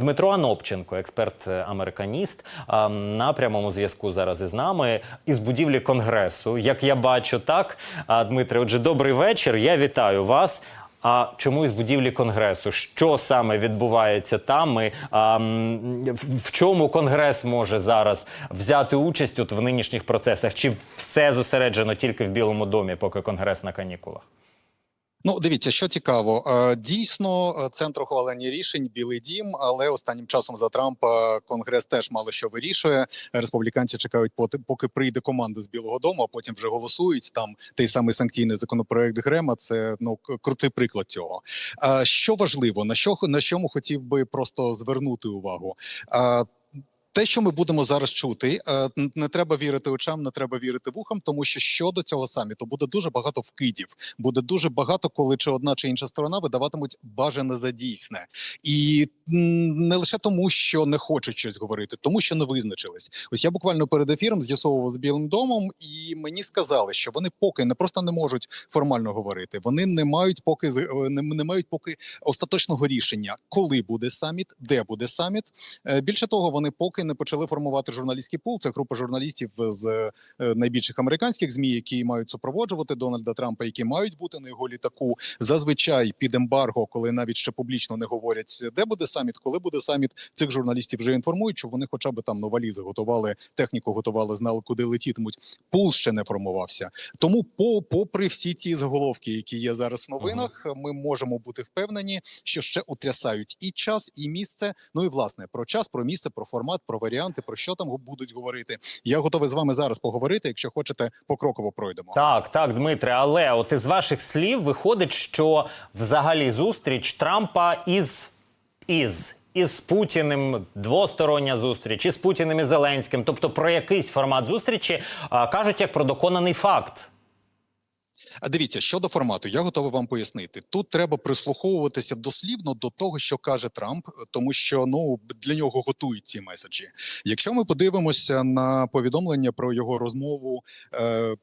Дмитро Анопченко, експерт-американіст, на прямому зв'язку зараз із нами із будівлі конгресу. Як я бачу, так Дмитре, отже, добрий вечір. Я вітаю вас. А чому із будівлі конгресу? Що саме відбувається там? І, а, в чому конгрес може зараз взяти участь от в нинішніх процесах? Чи все зосереджено тільки в Білому домі, поки конгрес на канікулах? Ну, дивіться, що цікаво. Е, Дійсно, е, центр ухвалення рішень Білий Дім, але останнім часом за Трампа Конгрес теж мало що вирішує. Республіканці чекають, поки прийде команда з Білого Дому, а потім вже голосують. Там той самий санкційний законопроект Грема. Це ну крутий приклад цього. Е, Що важливо, на що на чому хотів би просто звернути увагу. Те, що ми будемо зараз чути, е, не треба вірити очам, не треба вірити вухам, тому що щодо цього саміту буде дуже багато вкидів. Буде дуже багато, коли чи одна чи інша сторона видаватимуть бажане за дійсне, і не лише тому, що не хочуть щось говорити, тому що не визначились. Ось я буквально перед ефіром з'ясовував з Білим домом, і мені сказали, що вони поки не просто не можуть формально говорити, вони не мають поки е, не, не мають поки остаточного рішення, коли буде саміт, де буде саміт. Е, Більше того, вони поки не почали формувати журналістський пул. Це група журналістів з е, найбільших американських змі, які мають супроводжувати Дональда Трампа, які мають бути на його літаку. Зазвичай під ембарго, коли навіть ще публічно не говорять, де буде саміт, коли буде саміт. Цих журналістів вже інформують, що вони, хоча б там ну, валізи готували, техніку готували, знали, куди летітимуть. Пул ще не формувався. Тому, по попри всі ці заголовки, які є зараз в новинах, ми можемо бути впевнені, що ще утрясають і час, і місце. Ну і власне про час, про місце, про формат, про варіанти, про що там будуть говорити. Я готовий з вами зараз поговорити. Якщо хочете, покроково пройдемо. Так, так, Дмитре, але от із ваших слів виходить, що взагалі зустріч Трампа із із. Із Путіним двостороння зустріч, із Путіним і Зеленським, тобто про якийсь формат зустрічі кажуть як про доконаний факт. А дивіться щодо формату, я готовий вам пояснити. Тут треба прислуховуватися дослівно до того, що каже Трамп, тому що ну для нього готують ці меседжі. Якщо ми подивимося на повідомлення про його розмову е,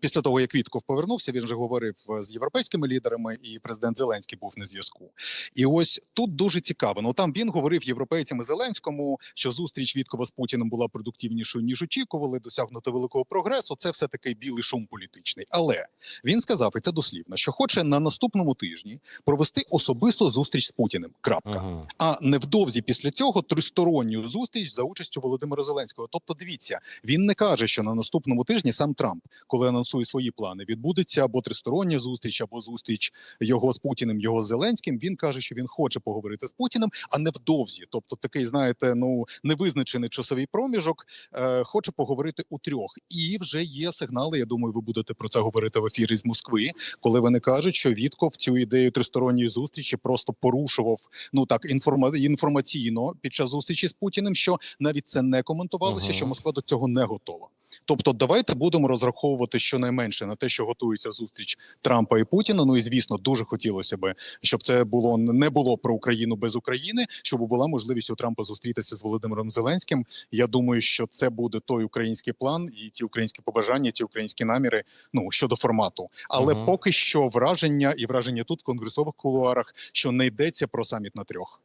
після того, як Вітков повернувся, він же говорив з європейськими лідерами, і президент Зеленський був на зв'язку. І ось тут дуже цікаво. Ну там він говорив європейцям і Зеленському, що зустріч Віткова з Путіним була продуктивнішою ніж очікували. Досягнуто великого прогресу. Це все таки білий шум політичний, але він сказав, і це дослівно, що хоче на наступному тижні провести особисто зустріч з Путіним. Крапка. Угу. А невдовзі після цього тристоронню зустріч за участю Володимира Зеленського. Тобто, дивіться, він не каже, що на наступному тижні сам Трамп, коли анонсує свої плани, відбудеться або тристороння зустріч, або зустріч його з Путіним, його з Зеленським. Він каже, що він хоче поговорити з Путіним, а невдовзі. Тобто, такий, знаєте, ну невизначений часовий проміжок, е, хоче поговорити у трьох. І вже є сигнали. Я думаю, ви будете про це говорити в ефірі з Москви, коли вони кажуть, що Вітков цю ідею тристоронньої зустрічі просто порушував ну так інформа інформаційно під час зустрічі з Путіним, що навіть це не коментувалося, Мгм. що Москва до цього не готова. Тобто, давайте будемо розраховувати щонайменше на те, що готується зустріч Трампа і Путіна. Ну і звісно, дуже хотілося би, щоб це було не було про Україну без України, щоб була можливість у Трампа зустрітися з Володимиром Зеленським. Я думаю, що це буде той український план і ті українські побажання, ті українські наміри. Ну щодо формату, але Мгм. поки що враження і враження тут в конгресових кулуарах, що не йдеться про саміт на трьох.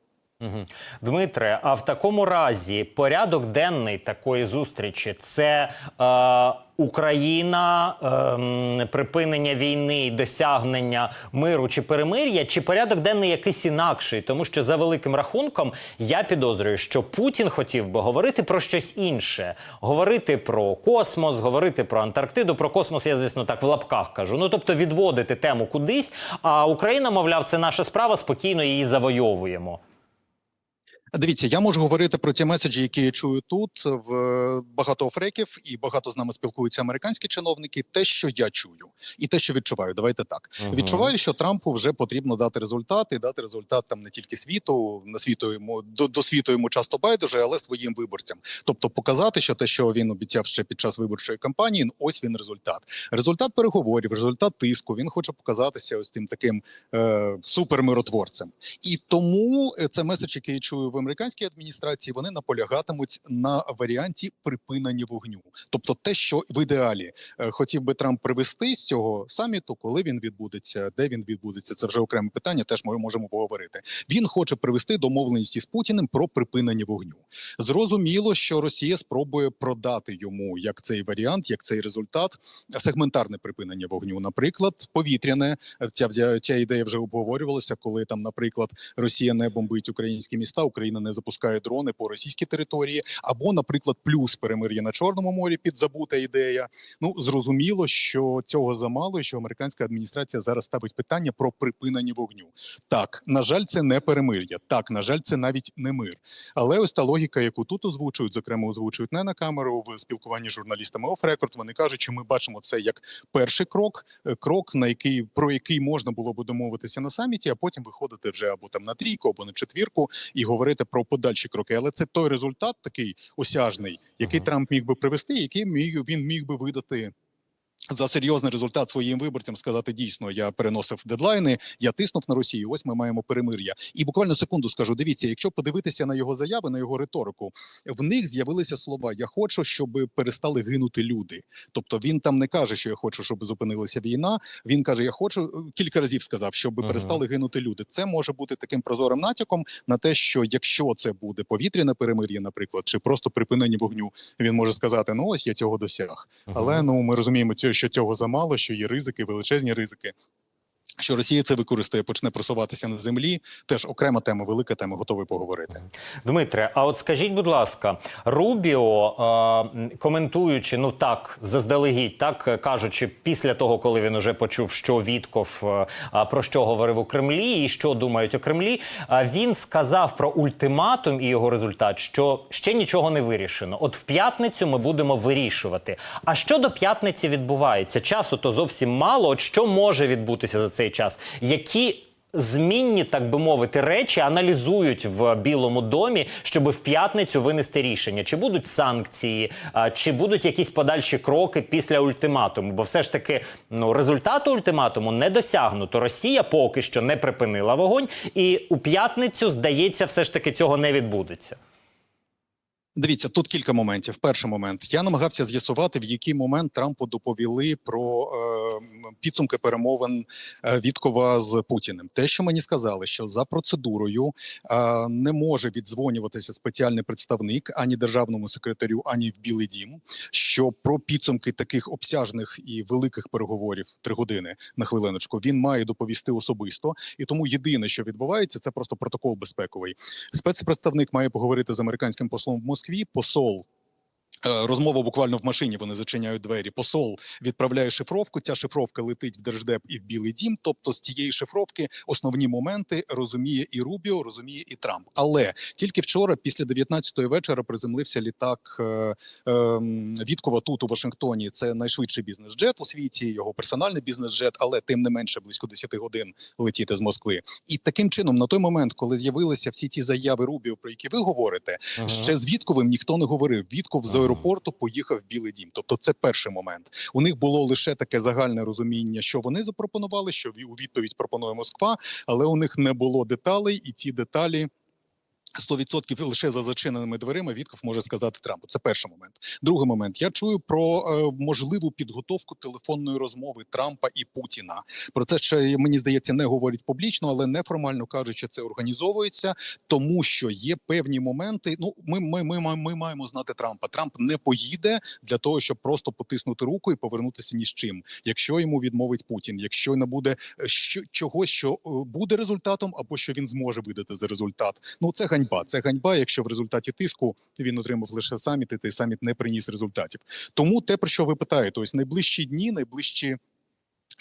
Дмитре, а в такому разі порядок денний такої зустрічі це е, Україна, е, припинення війни, досягнення миру чи перемир'я, чи порядок денний якийсь інакший? Тому що за великим рахунком я підозрюю, що Путін хотів би говорити про щось інше, говорити про космос, говорити про Антарктиду. Про космос я, звісно, так в лапках кажу. Ну тобто відводити тему кудись. А Україна, мовляв, це наша справа, спокійно її завойовуємо. Дивіться, я можу говорити про ті меседжі, які я чую тут. В е, багато фреків і багато з нами спілкуються американські чиновники. Те, що я чую, і те, що відчуваю. Давайте так. Мгм. Відчуваю, що Трампу вже потрібно дати результат, і дати результат там не тільки світу, на світу йому до, до світу йому часто байдуже, але своїм виборцям. Тобто показати, що те, що він обіцяв ще під час виборчої кампанії, ну, ось він результат. Результат переговорів, результат тиску. Він хоче показатися ось тим таким е, супермиротворцем. І тому е, це меседж, який я чую в американській адміністрації вони наполягатимуть на варіанті припинення вогню, тобто те, що в ідеалі е, хотів би Трамп привести з цього саміту, коли він відбудеться, де він відбудеться. Це вже окреме питання. Теж ми можемо поговорити. Він хоче привести домовленості з Путіним про припинення вогню. Зрозуміло, що Росія спробує продати йому як цей варіант, як цей результат, сегментарне припинення вогню. Наприклад, повітряне ця ця ідея вже обговорювалася, коли там, наприклад, Росія не бомбить українські міста, Україна не запускає дрони по російській території, або, наприклад, плюс перемир'я на Чорному морі підзабута ідея. Ну зрозуміло, що цього замало, що американська адміністрація зараз ставить питання про припинення вогню. Так, на жаль, це не перемир'я. Так, на жаль, це навіть не мир. Але ось та логіка, яку тут озвучують, зокрема озвучують не на камеру в спілкуванні з журналістами оф рекорд. Вони кажуть, що ми бачимо це як перший крок, е, крок на який про який можна було би домовитися на саміті, а потім виходити вже або там на трійку, або на четвірку і говорити про подальші кроки. Але це той результат, такий осяжний, який. Трамп міг би привести, який міг він міг би видати. За серйозний результат своїм виборцям сказати дійсно, я переносив дедлайни, я тиснув на Росію. Ось ми маємо перемир'я. І буквально секунду скажу: дивіться, якщо подивитися на його заяви, на його риторику, в них з'явилися слова: Я хочу, щоб перестали гинути люди. Тобто він там не каже, що я хочу, щоб зупинилася війна. Він каже: Я хочу кілька разів сказав, щоб Мгм. перестали гинути люди. Це може бути таким прозорим натяком на те, що якщо це буде повітряне перемир'я, наприклад, чи просто припинення вогню, він може сказати: Ну ось я цього досяг. Але ну ми розуміємо, цю- що цього замало, що є ризики, величезні ризики. Що Росія це використає, почне просуватися на землі. Теж окрема тема, велика тема, готовий поговорити. Дмитре, а от скажіть, будь ласка, Рубіо, е, коментуючи, ну так, заздалегідь, так кажучи, після того, коли він уже почув, що Вітков е, про що говорив у Кремлі і що думають у Кремлі, е, він сказав про ультиматум і його результат, що ще нічого не вирішено. От в п'ятницю ми будемо вирішувати. А що до п'ятниці відбувається? Часу то зовсім мало. От що може відбутися за цей час? Які змінні, так би мовити, речі аналізують в Білому домі, щоб в п'ятницю винести рішення, чи будуть санкції, чи будуть якісь подальші кроки після ультиматуму. Бо все ж таки ну результату ультиматуму не досягнуто. Росія поки що не припинила вогонь, і у п'ятницю здається, все ж таки цього не відбудеться. Дивіться, тут кілька моментів. Перший момент я намагався з'ясувати, в який момент Трампу доповіли про е, підсумки перемовин е, Віткова з Путіним. Те, що мені сказали, що за процедурою е, не може віддзвонюватися спеціальний представник ані державному секретарю, ані в Білий Дім. Що про підсумки таких обсяжних і великих переговорів три години на хвилиночку він має доповісти особисто, і тому єдине, що відбувається, це просто протокол безпековий. Спецпредставник має поговорити з американським послом в Москві. Посол. Е, Розмова буквально в машині. Вони зачиняють двері. Посол відправляє шифровку. Ця шифровка летить в держдеп і в Білий Дім. Тобто, з тієї шифровки основні моменти розуміє і Рубіо, розуміє і Трамп. Але тільки вчора, після 19-ї вечора, приземлився літак е, е, Віткова тут у Вашингтоні. Це найшвидший бізнес-джет у світі. Його персональний бізнес-джет, але тим не менше близько 10 годин летіти з Москви. І таким чином, на той момент, коли з'явилися всі ті заяви Рубіо, про які ви говорите, ще з Вітковим ніхто не говорив. Вітков Ага. Аеропорту поїхав в Білий Дім. Тобто, це перший момент. У них було лише таке загальне розуміння, що вони запропонували, що у відповідь пропонує Москва, але у них не було деталей, і ці деталі. 100% лише за зачиненими дверима Вітков може сказати Трампу. Це перший момент. Другий момент. Я чую про е, можливу підготовку телефонної розмови Трампа і Путіна. Про це ще мені здається не говорять публічно, але неформально кажуть, що це організовується, тому що є певні моменти. Ну, ми, ми, ми, ми, ми маємо знати Трампа. Трамп не поїде для того, щоб просто потиснути руку і повернутися ні з чим, якщо йому відмовить Путін, якщо не буде е, що чогось, що е, буде результатом, або що він зможе видати за результат. Ну це ганьба. Це ганьба, якщо в результаті тиску він отримав лише саміт, і той саміт не приніс результатів. Тому те, про що ви питаєте, ось найближчі дні, найближчі.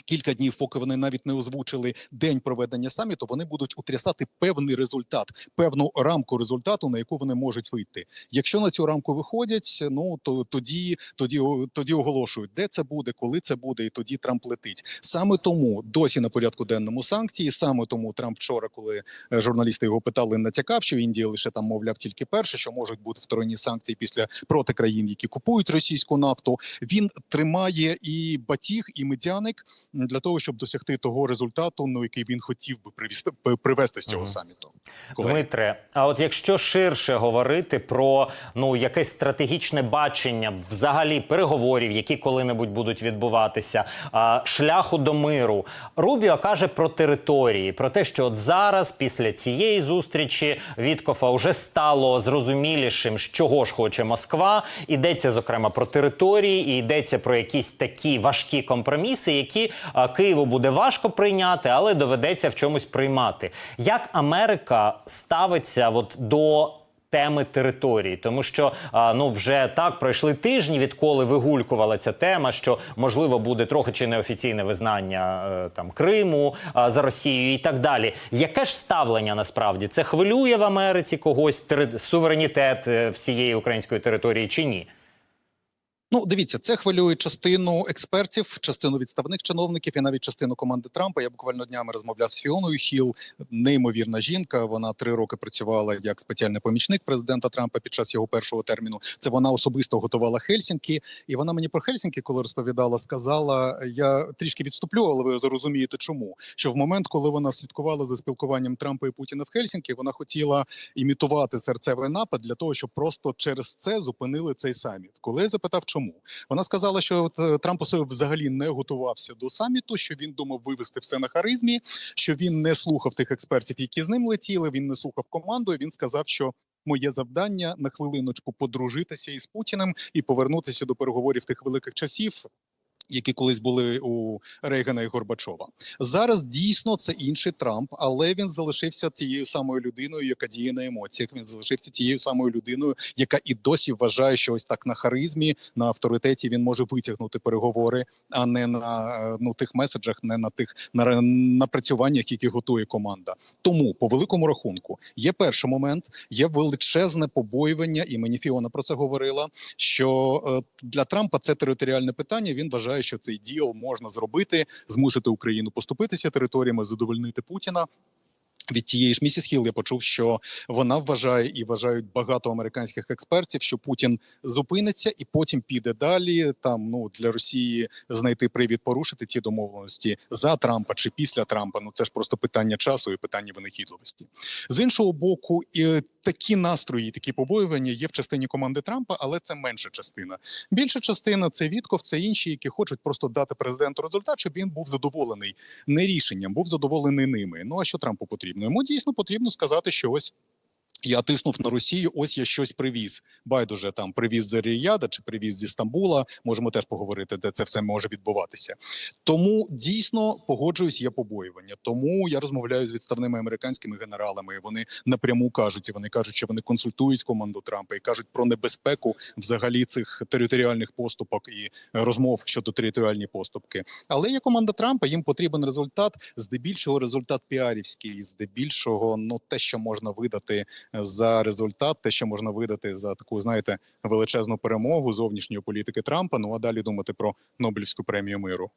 Кілька днів, поки вони навіть не озвучили день проведення саміту, вони будуть утрясати певний результат, певну рамку результату, на яку вони можуть вийти. Якщо на цю рамку виходять, ну то тоді, тоді, тоді оголошують, де це буде, коли це буде, і тоді Трамп летить. Саме тому досі на порядку денному санкції. Саме тому Трамп вчора, коли е, журналісти його питали, натякав, що Індія лише там мовляв тільки перше, що можуть бути вторинні санкції після проти країн, які купують російську нафту. Він тримає і батіг, і медяник для того, щоб досягти того результату, ну який він хотів би привести привести з цього саміту. Колеги. Дмитре, а от якщо ширше говорити про ну якесь стратегічне бачення взагалі переговорів, які коли-небудь будуть відбуватися, а, шляху до миру, Рубіо каже про території, про те, що от зараз, після цієї зустрічі Віткофа, вже стало зрозумілішим, з чого ж хоче Москва. Йдеться зокрема про території, і йдеться про якісь такі важкі компроміси, які Києву буде важко прийняти, але доведеться в чомусь приймати. Як Америка ставиться от до теми території, тому що а, ну вже так пройшли тижні, відколи вигулькувала ця тема, що можливо буде трохи чи неофіційне визнання е, там Криму а, за Росією і так далі. Яке ж ставлення насправді це хвилює в Америці когось тери- суверенітет е, всієї української території чи ні? Ну, дивіться, це хвилює частину експертів, частину відставних чиновників і навіть частину команди Трампа. Я буквально днями розмовляв з Фіоною Хіл, неймовірна жінка. Вона три роки працювала як спеціальний помічник президента Трампа під час його першого терміну. Це вона особисто готувала Хельсінкі, і вона мені про Хельсінкі, коли розповідала, сказала: я трішки відступлю, але ви зрозумієте, чому що в момент, коли вона слідкувала за спілкуванням Трампа і Путіна в Хельсінкі, вона хотіла імітувати серцевий напад для того, щоб просто через це зупинили цей саміт. Коли я запитав, чому вона сказала, що е, Трамп взагалі не готувався до саміту, що він думав вивести все на харизмі, що він не слухав тих експертів, які з ним летіли. Він не слухав команду. і Він сказав, що моє завдання на хвилиночку подружитися із Путіним і повернутися до переговорів тих великих часів. Які колись були у Рейгана і Горбачова зараз дійсно це інший Трамп, але він залишився тією самою людиною, яка діє на емоціях. Він залишився тією самою людиною, яка і досі вважає, що ось так на харизмі, на авторитеті він може витягнути переговори, а не на е, ну тих меседжах, не на тих на напрацюваннях, які готує команда. Тому по великому рахунку є перший момент, є величезне побоювання, і мені Фіона про це говорила. Що е, для Трампа це територіальне питання. Він вважає, що цей діл можна зробити, змусити Україну поступитися територіями, задовольнити Путіна. Від тієї ж місіс Хіл я почув, що вона вважає і вважають багато американських експертів, що Путін зупиниться і потім піде далі. Там ну для Росії знайти привід порушити ці домовленості за Трампа чи після Трампа. Ну це ж просто питання часу і питання винахідливості. З іншого боку, і такі настрої, такі побоювання є в частині команди Трампа, але це менша частина. Більша частина це Вітков, це інші, які хочуть просто дати президенту результат, щоб він був задоволений не рішенням, був задоволений ними. Ну а що Трампу потрібно? Йому дійсно потрібно сказати, що ось. Я тиснув на Росію, ось я щось привіз. Байдуже там привіз з Ріяда чи привіз зі Стамбула. Можемо теж поговорити, де це все може відбуватися. Тому дійсно погоджуюсь, є побоювання. Тому я розмовляю з відставними американськими генералами. Вони напряму кажуть, і вони кажуть, що вони консультують команду Трампа і кажуть про небезпеку взагалі цих територіальних поступок і розмов щодо територіальні поступки. Але є команда Трампа. Їм потрібен результат, здебільшого результат піарівський, здебільшого, ну те, що можна видати за результат, те, що можна видати за таку, знаєте, величезну перемогу зовнішньої політики Трампа. Ну а далі думати про Нобелівську премію миру.